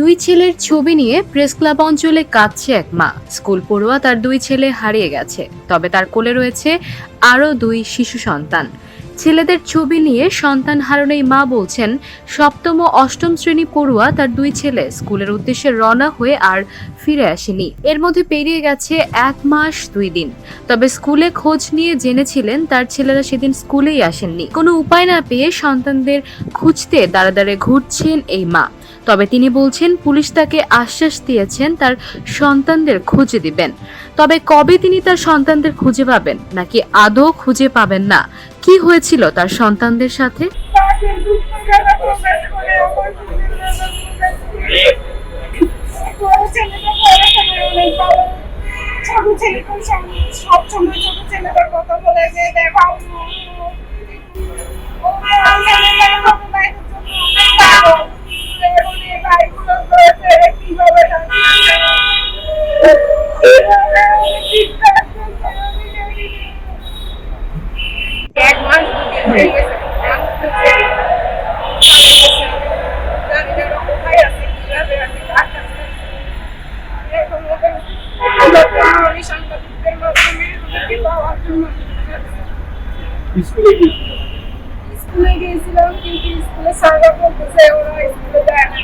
দুই ছেলের ছবি নিয়ে প্রেস ক্লাব অঞ্চলে কাঁদছে এক মা। স্কুল পড়ুয়া তার দুই ছেলে হারিয়ে গেছে, তবে তার কোলে রয়েছে আরও দুই শিশু সন্তান। ছেলেদের ছবি নিয়ে সন্তান হারানো এই মা বলছেন, সপ্তম ও অষ্টম শ্রেণি পড়ুয়া তার দুই ছেলে। স্কুলের উদ্দেশ্যে রওনা হয়ে আর ফিরে আসেনি। এর মধ্যে পেরিয়ে গেছে এক মাস দুই দিন। তবে স্কুলে খোঁজ নিয়ে জেনেছিলেন তার ছেলেরা সেদিন স্কুলেই আসেননি। কোনো উপায় না পেয়ে সন্তানদের খুঁজতে দাঁড়া দাঁড়ে ঘুরছেন এই মা। তবে তিনি বলছেন, পুলিশ তাকে আশ্বাস দিয়েছেন তার সন্তানদের খুঁজে দিবেন। তবে কবে তিনি তার সন্তানদের খুঁজে পাবেন? নাকি আদৌ খুঁজে পাবেন না? কি হয়েছিল তার সন্তানদের সাথে? ছোট ছেলে সব- সময় ছোট ছেলেদের কথা বলে যে স্কুলে গিয়েছিল স্কুলে গিয়েছিলাম কিন্তু স্কুলে স্যাররা বলতেছে ওরা স্কুলে যায় না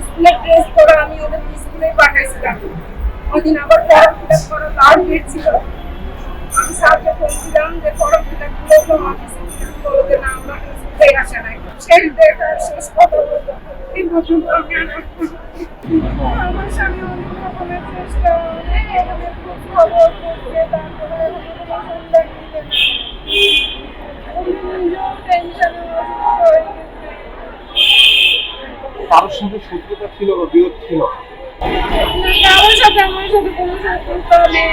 স্কুলে ড্রেস পরে আমি ওদের স্কুলে পাঠাইছিলাম ওদিন আবার ফর্ম ফিল আপ করা লাস্ট ডেট ছিল আমি স্যারকে বলছিলাম যে ফর্ম ফিল আপ করে জমা দিয়েছি বলে যে না আমরা স্কুলে আসে নাই। শেষ ডেট শেষ কথা বলতো এই পর্যন্ত আমি আর আসতে পারিনি। আমার স্বামী অনেক রকমের চেষ্টা অনেক রকমের খবর করছে তারপরে হয়ে কারোর সাথে শত্রুতা ছিল বা বিরোধ ছিল? কারোর সাথে আমার সাথে কোনো শত্রুতা নেই।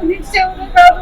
Gente, eu não quero